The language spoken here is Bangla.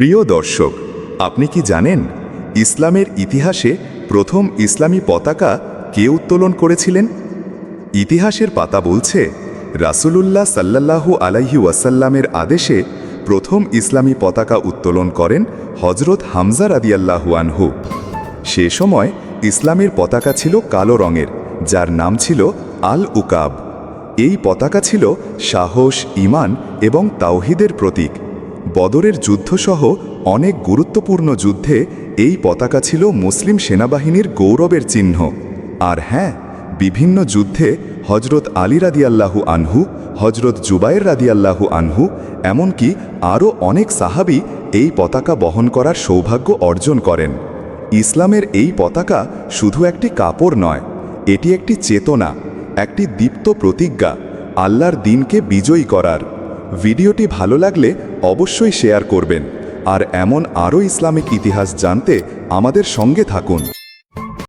প্রিয় দর্শক, আপনি কি জানেন ইসলামের ইতিহাসে প্রথম ইসলামী পতাকা কে উত্তোলন করেছিলেন? ইতিহাসের পাতা বলছে, রাসূলুল্লাহ সাল্লাল্লাহু আলাইহি ওয়াসাল্লামের আদেশে প্রথম ইসলামী পতাকা উত্তোলন করেন হজরত হামজা রাদিয়াল্লাহু আনহু। সে সময় ইসলামের পতাকা ছিল কালো রঙের, যার নাম ছিল আল উকাব এই পতাকা ছিল সাহস ইমান এবং তাওহিদের প্রতীক। বদরের যুদ্ধসহ অনেক গুরুত্বপূর্ণ যুদ্ধে এই পতাকা ছিল মুসলিম সেনাবাহিনীর গৌরবের চিহ্ন। আর হ্যাঁ বিভিন্ন যুদ্ধে হজরত আলী রাদিয়াল্লাহু আনহু হজরত জুবাইর রাদিয়াল্লাহু আনহু, এমনকি আরও অনেক সাহাবি এই পতাকা বহন করার সৌভাগ্য অর্জন করেন। ইসলামের এই পতাকা শুধু একটি কাপড় নয়, এটি একটি চেতনা, একটি দীপ্ত প্রতিজ্ঞা, আল্লাহর দিনকে বিজয়ী করার। ভিডিওটি ভালো লাগলে অবশ্যই শেয়ার করবেন। আর এমন আরও ইসলামিক ইতিহাস জানতে আমাদের সঙ্গে থাকুন।